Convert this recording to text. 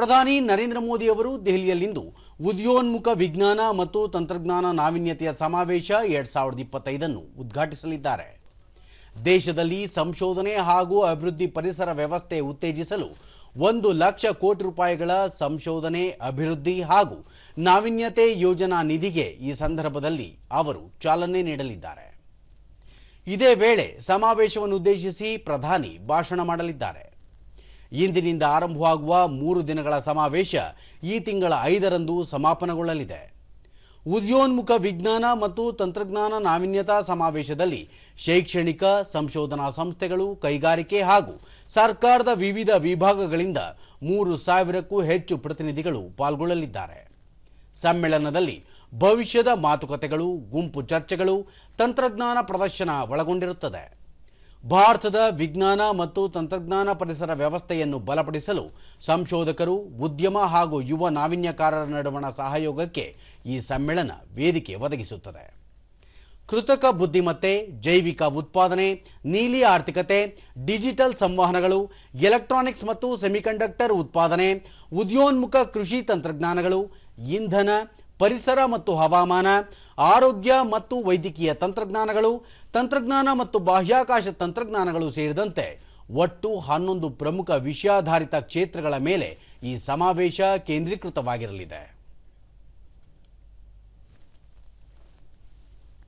ಪ್ರಧಾನಿ ನರೇಂದ್ರ ಮೋದಿ ಅವರು ದೆಹಲಿಯಲ್ಲಿಂದು ಉದ್ಯೋನ್ಮುಖ ವಿಜ್ಞಾನ ಮತ್ತು ತಂತ್ರಜ್ಞಾನ ನಾವೀನ್ಯತೆಯ ಸಮಾವೇಶ ಎರಡ್ ಸಾವಿರದ ಇಪ್ಪತ್ತೈದನ್ನು ಉದ್ಘಾಟಿಸಲಿದ್ದಾರೆ. ದೇಶದಲ್ಲಿ ಸಂಶೋಧನೆ ಹಾಗೂ ಅಭಿವೃದ್ಧಿ ಪರಿಸರ ವ್ಯವಸ್ಥೆ ಉತ್ತೇಜಿಸಲು ಒಂದು ಲಕ್ಷ ಕೋಟಿ ರೂಪಾಯಿಗಳ ಸಂಶೋಧನೆ, ಅಭಿವೃದ್ಧಿ ಹಾಗೂ ನಾವೀನ್ಯತೆ ಯೋಜನಾ ನಿಧಿಗೆ ಈ ಸಂದರ್ಭದಲ್ಲಿ ಅವರು ಚಾಲನೆ ನೀಡಲಿದ್ದಾರೆ. ಇದೇ ವೇಳೆ ಸಮಾವೇಶವನ್ನು ಉದ್ದೇಶಿಸಿ ಪ್ರಧಾನಿ ಭಾಷಣ ಮಾಡಲಿದ್ದಾರೆ. ಇಂದಿನಿಂದ ಆರಂಭವಾಗುವ ಮೂರು ದಿನಗಳ ಸಮಾವೇಶ ಈ ತಿಂಗಳ ಐದರಂದು ಸಮಾಪನಗೊಳ್ಳಲಿದೆ. ಉದ್ಯೋನ್ಮುಖ ವಿಜ್ಞಾನ ಮತ್ತು ತಂತ್ರಜ್ಞಾನ ನಾವೀನ್ಯತಾ ಸಮಾವೇಶದಲ್ಲಿ ಶೈಕ್ಷಣಿಕ, ಸಂಶೋಧನಾ ಸಂಸ್ಥೆಗಳು, ಕೈಗಾರಿಕೆ ಹಾಗೂ ಸರ್ಕಾರದ ವಿವಿಧ ವಿಭಾಗಗಳಿಂದ ಮೂರು ಸಾವಿರಕ್ಕೂ ಹೆಚ್ಚು ಪ್ರತಿನಿಧಿಗಳು ಪಾಲ್ಗೊಳ್ಳಲಿದ್ದಾರೆ. ಸಮ್ಮೇಳನದಲ್ಲಿ ಭವಿಷ್ಯದ ಮಾತುಕತೆಗಳು, ಗುಂಪು ಚರ್ಚೆಗಳು, ತಂತ್ರಜ್ಞಾನ ಪ್ರದರ್ಶನ ಒಳಗೊಂಡಿರುತ್ತದೆ. ಭಾರತದ ವಿಜ್ಞಾನ ಮತ್ತು ತಂತ್ರಜ್ಞಾನ ಪರಿಸರ ವ್ಯವಸ್ಥೆಯನ್ನು ಬಲಪಡಿಸಲು ಸಂಶೋಧಕರು, ಉದ್ಯಮ ಹಾಗೂ ಯುವ ನಾವೀನ್ಯಕಾರರ ನಡುವಣ ಸಹಯೋಗಕ್ಕೆ ಈ ಸಮ್ಮೇಳನ ವೇದಿಕೆ ಒದಗಿಸುತ್ತದೆ. ಕೃತಕ ಬುದ್ಧಿಮತ್ತೆ, ಜೈವಿಕ ಉತ್ಪಾದನೆ, ನೀಲಿ ಆರ್ಥಿಕತೆ, ಡಿಜಿಟಲ್ ಸಂವಹನಗಳು, ಎಲೆಕ್ಟ್ರಾನಿಕ್ಸ್ ಮತ್ತು ಸೆಮಿಕಂಡಕ್ಟರ್ ಉತ್ಪಾದನೆ, ಉದ್ಯೋನ್ಮುಖ ಕೃಷಿ ತಂತ್ರಜ್ಞಾನಗಳು, ಇಂಧನ ಪರಿಸರ ಮತ್ತು ಹವಾಮಾನ, ಆರೋಗ್ಯ ಮತ್ತು ವೈದ್ಯಕೀಯ ತಂತ್ರಜ್ಞಾನಗಳು, ತಂತ್ರಜ್ಞಾನ ಮತ್ತು ಬಾಹ್ಯಾಕಾಶ ತಂತ್ರಜ್ಞಾನಗಳು ಸೇರಿದಂತೆ ಒಟ್ಟು ಹನ್ನೊಂದು ಪ್ರಮುಖ ವಿಷಯಾಧಾರಿತ ಕ್ಷೇತ್ರಗಳ ಮೇಲೆ ಈ ಸಮಾವೇಶ ಕೇಂದ್ರೀಕೃತವಾಗಿರಲಿದೆ.